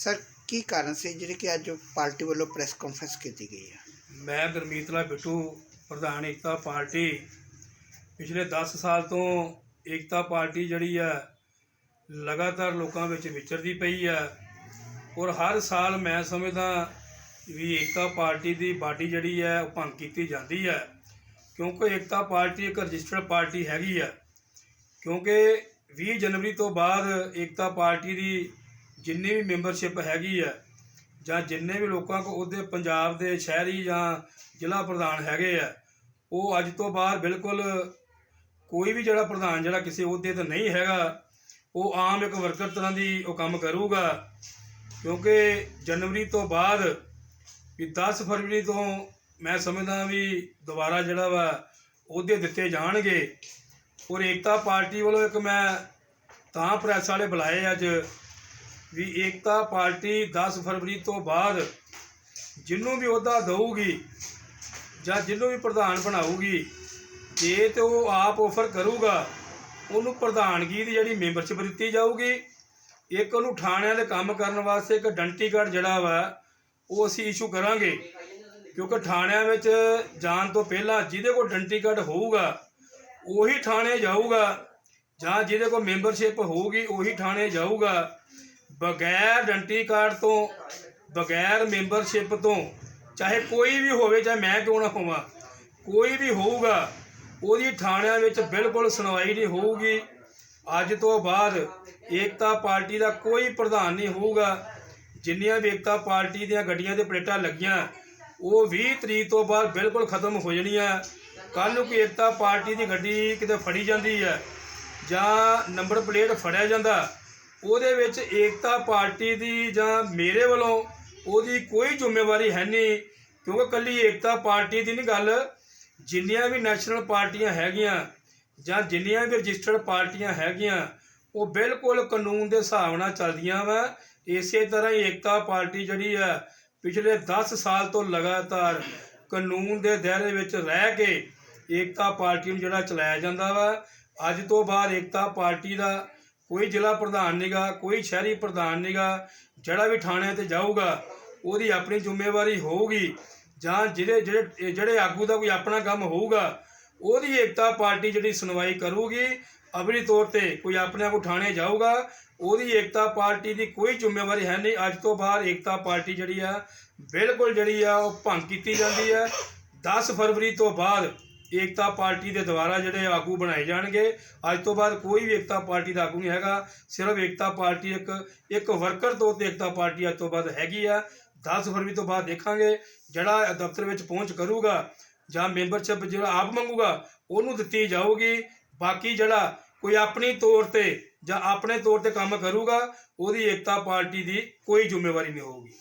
Sir, ਕੀ ਕਾਰਨ ਸੀ ਜਿਹੜੇ ਕਿ ਅੱਜ ਪਾਰਟੀ ਵੱਲੋਂ ਪ੍ਰੈਸ ਕਾਨਫਰੰਸ ਕੀਤੀ ਗਈ ਹੈ ਮੈਂ ਗੁਰਮੀਤ ਲਾਲ ਬਿੱਟੂ, ਪ੍ਰਧਾਨ ਏਕਤਾ ਪਾਰਟੀ। ਪਿਛਲੇ 10 ਸਾਲ ਤੋਂ ਏਕਤਾ ਪਾਰਟੀ ਜਿਹੜੀ ਆ, ਲਗਾਤਾਰ ਲੋਕਾਂ ਵਿੱਚ ਵਿਚਰਦੀ ਪਈ ਆ। ਔਰ ਹਰ ਸਾਲ ਮੈਂ ਸਮਝਦਾ ਵੀ ਏਕਤਾ ਪਾਰਟੀ ਦੀ ਬਾਡੀ ਜਿਹੜੀ ਹੈ ਉਹ ਭੰਗ ਕੀਤੀ ਜਾਂਦੀ ਹੈ ਕਿਉਂਕਿ ਏਕਤਾ ਪਾਰਟੀ ਇੱਕ ਰਜਿਸਟਰਡ ਪਾਰਟੀ ਹੈਗੀ ਆ। ਕਿਉਂਕਿ 20 ਜਨਵਰੀ ਤੋਂ ਬਾਅਦ ਏਕਤਾ ਪਾਰਟੀ ਦੀ ਜਿੰਨੀ ਵੀ ਮੈਂਬਰਸ਼ਿਪ ਹੈਗੀ ਆ, ਜਾਂ ਜਿੰਨੇ ਵੀ ਲੋਕਾਂ ਕੋ ਉਹਦੇ ਪੰਜਾਬ ਦੇ ਸ਼ਹਿਰੀ ਜਾਂ ਜ਼ਿਲ੍ਹਾ ਪ੍ਰਧਾਨ ਹੈਗੇ ਆ, ਉਹ ਅੱਜ ਤੋਂ ਬਾਅਦ ਬਿਲਕੁਲ ਕੋਈ ਵੀ ਜਿਹੜਾ ਪ੍ਰਧਾਨ ਜਿਹੜਾ ਕਿਸੇ ਅਹੁਦੇ ਤੇ ਨਹੀਂ ਹੈਗਾ, ਉਹ ਆਮ ਇੱਕ ਵਰਕਰ ਤਰ੍ਹਾਂ ਦੀ ਉਹ ਕੰਮ ਕਰੂਗਾ। ਕਿਉਂਕਿ ਜਨਵਰੀ ਤੋਂ ਬਾਅਦ ਵੀ 10 ਫਰਵਰੀ ਤੋਂ ਮੈਂ ਸਮਝਦਾ ਵੀ ਦੁਬਾਰਾ ਜਿਹੜਾ ਵਾ ਅਹੁਦੇ ਦਿੱਤੇ ਜਾਣਗੇ। ਔਰ ਏਕਤਾ ਪਾਰਟੀ ਵੱਲੋਂ ਇੱਕ ਮੈਂ ਤਾਂ ਪ੍ਰੈਸ ਵਾਲੇ ਬੁਲਾਏ ਅੱਜ ਵੀ ਏਕਤਾ ਪਾਰਟੀ 10 ਫਰਵਰੀ ਤੋਂ ਬਾਅਦ ਜਿਹਨੂੰ ਵੀ ਅਹੁਦਾ ਦਊਗੀ ਜਾਂ ਜਿਹਨੂੰ ਵੀ ਪ੍ਰਧਾਨ ਬਣਾਊਗੀ, ਜੇ ਤੇ ਉਹ ਆਪ ਆਫਰ ਕਰੂਗਾ, ਉਹਨੂੰ ਪ੍ਰਧਾਨਗੀ ਦੀ ਜਿਹੜੀ ਮੈਂਬਰਸ਼ਿਪ ਦਿੱਤੀ ਜਾਊਗੀ। ਇੱਕ ਉਹਨੂੰ ਥਾਣਿਆਂ ਦੇ ਕੰਮ ਕਰਨ ਵਾਸਤੇ ਇੱਕ ਡੰਟੀ ਕਾਰਡ ਜਿਹੜਾ ਵਾ, ਉਹ ਅਸੀਂ ਇਸ਼ੂ ਕਰਾਂਗੇ। ਕਿਉਂਕਿ ਥਾਣਿਆਂ ਵਿੱਚ ਜਾਣ ਤੋਂ ਪਹਿਲਾਂ ਜਿਹਦੇ ਕੋਲ ਡੰਟੀ ਕਾਰਡ ਹੋਊਗਾ, ਉਹੀ ਥਾਣੇ ਜਾਊਗਾ ਜਾਂ ਜਿਹਦੇ ਕੋਲ ਮੈਂਬਰਸ਼ਿਪ ਹੋਊਗੀ, ਉਹੀ ਥਾਣੇ ਜਾਊਗਾ। ਬਗੈਰ ਡੰਟੀ ਕਾਰਡ ਤੋਂ, ਬਗੈਰ ਮੈਂਬਰਸ਼ਿਪ ਤੋਂ, ਚਾਹੇ ਕੋਈ ਵੀ ਹੋਵੇ, ਚਾਹੇ ਮੈਂ ਕਿਉਂ ਨਾ ਹੋਵਾਂ, ਕੋਈ ਵੀ ਹੋਊਗਾ, ਉਹਦੀ ਥਾਣਿਆਂ ਵਿੱਚ ਬਿਲਕੁਲ ਸੁਣਵਾਈ ਨਹੀਂ ਹੋਊਗੀ। ਅੱਜ ਤੋਂ ਬਾਅਦ ਏਕਤਾ ਪਾਰਟੀ ਦਾ ਕੋਈ ਪ੍ਰਧਾਨ ਨਹੀਂ ਹੋਊਗਾ। ਜਿੰਨੀਆਂ ਵੀ ਏਕਤਾ ਪਾਰਟੀ ਦੀਆਂ ਗੱਡੀਆਂ ਤੇ ਪਲੇਟਾਂ ਲੱਗੀਆਂ, ਉਹ 20 ਤਰੀਕ ਤੋਂ ਬਾਅਦ ਬਿਲਕੁਲ ਖਤਮ ਹੋ ਜਾਣੀਆਂ। ਕੱਲ ਨੂੰ ਕੋਈ ਏਕਤਾ ਪਾਰਟੀ ਦੀ ਗੱਡੀ ਕਿਤੇ ਫੜੀ ਜਾਂਦੀ ਹੈ ਜਾਂ ਨੰਬਰ ਪਲੇਟ ਫੜਿਆ ਜਾਂਦਾ ਉਹਦੇ ਵਿੱਚ ਏਕਤਾ ਪਾਰਟੀ ਦੀ ਜਾਂ ਮੇਰੇ ਵੱਲੋਂ ਉਹਦੀ ਕੋਈ ਜ਼ਿੰਮੇਵਾਰੀ ਹੈ ਨਹੀਂ, ਕਿਉਂਕਿ ਕੱਲੀ ਏਕਤਾ ਪਾਰਟੀ ਦੀ ਨਹੀਂ ਗੱਲ, ਜਿੰਨੀਆਂ ਵੀ ਨੈਸ਼ਨਲ ਪਾਰਟੀਆਂ ਹੈਗੀਆਂ ਜਾਂ ਜਿੰਨੀਆਂ ਵੀ ਰਜਿਸਟਰਡ ਪਾਰਟੀਆਂ ਹੈਗੀਆਂ, ਉਹ ਬਿਲਕੁਲ ਕਾਨੂੰਨ ਦੇ ਹਿਸਾਬ ਨਾਲ ਚੱਲਦੀਆਂ ਵਾ। ਇਸੇ ਤਰ੍ਹਾਂ ਹੀ ਏਕਤਾ ਪਾਰਟੀ ਜਿਹੜੀ ਆ, ਪਿਛਲੇ 10 ਸਾਲ ਤੋਂ ਲਗਾਤਾਰ ਕਾਨੂੰਨ ਦੇ ਦਾਇਰੇ ਵਿੱਚ ਰਹਿ ਕੇ ਏਕਤਾ ਪਾਰਟੀ ਨੂੰ ਜਿਹੜਾ ਚਲਾਇਆ ਜਾਂਦਾ ਵਾ, ਅੱਜ ਤੋਂ ਬਾਅਦ ਏਕਤਾ ਪਾਰਟੀ ਦਾ ਕੋਈ ਜ਼ਿਲ੍ਹਾ ਪ੍ਰਧਾਨ ਨਹੀਂਗਾ ਕੋਈ ਸ਼ਹਿਰੀ ਪ੍ਰਧਾਨ ਨਹੀਂਗਾ ਜਿਹੜਾ ਵੀ ਥਾਣਿਆਂ ਤੇ ਜਾਊਗਾ, ਉਹਦੀ ਆਪਣੀ ਜ਼ਿੰਮੇਵਾਰੀ ਹੋਊਗੀ। ਜਾਂ ਜਿਹੜੇ ਜਿਹੜੇ ਜਿਹੜੇ ਆਗੂ ਦਾ ਕੋਈ ਆਪਣਾ ਕੰਮ ਹੋਊਗਾ, ਉਹਦੀ ਏਕਤਾ ਪਾਰਟੀ ਜਿਹੜੀ ਸੁਣਵਾਈ ਕਰੂਗੀ ਅਬਰੀ ਤੌਰ ਤੇ ਕੋਈ ਆਪਣੇ ਆਪ ਥਾਣੇ ਜਾਊਗਾ, ਉਹਦੀ ਏਕਤਾ ਪਾਰਟੀ ਦੀ ਕੋਈ ਜ਼ਿੰਮੇਵਾਰੀ ਹੈ ਨਹੀਂ। ਅੱਜ ਤੋਂ ਬਾਅਦ ਏਕਤਾ ਪਾਰਟੀ ਜਿਹੜੀ ਆ, ਬਿਲਕੁਲ ਜਿਹੜੀ ਆ, ਉਹ ਭੰਗ ਕੀਤੀ ਜਾਂਦੀ ਆ। 10 ਫਰਵਰੀ ਤੋਂ ਬਾਅਦ ਏਕਤਾ ਪਾਰਟੀ ਦੇ ਦੁਆਰਾ ਜਿਹੜੇ ਆਗੂ ਬਣਾਏ ਜਾਣਗੇ, ਅੱਜ ਤੋਂ ਬਾਅਦ ਕੋਈ ਵੀ ਏਕਤਾ ਪਾਰਟੀ ਦਾ ਆਗੂ ਨਹੀਂ ਹੈਗਾ। ਸਿਰਫ ਏਕਤਾ ਪਾਰਟੀ ਇੱਕ ਇੱਕ ਵਰਕਰ ਤੋਂ ਤੇ ਏਕਤਾ ਪਾਰਟੀ ਅੱਜ ਤੋਂ ਬਾਅਦ ਹੈਗੀ ਆ। 10 ਫਰਵਰੀ ਤੋਂ ਬਾਅਦ ਦੇਖਾਂਗੇ ਜਿਹੜਾ ਦਫ਼ਤਰ ਵਿੱਚ ਪਹੁੰਚ ਕਰੂਗਾ ਜਾਂ ਮੈਂਬਰਸ਼ਿਪ ਜਿਹੜਾ ਆਪ ਮੰਗੂਗਾ, ਉਹਨੂੰ ਦਿੱਤੀ ਜਾਊਗੀ। ਬਾਕੀ ਜਿਹੜਾ ਕੋਈ ਆਪਣੀ ਤੌਰ ਤੇ ਜਾਂ ਆਪਣੇ ਤੌਰ ਤੇ ਕੰਮ ਕਰੂਗਾ, ਉਹਦੀ ਏਕਤਾ ਪਾਰਟੀ ਦੀ ਕੋਈ ਜ਼ਿੰਮੇਵਾਰੀ ਨਹੀਂ ਹੋਊਗੀ।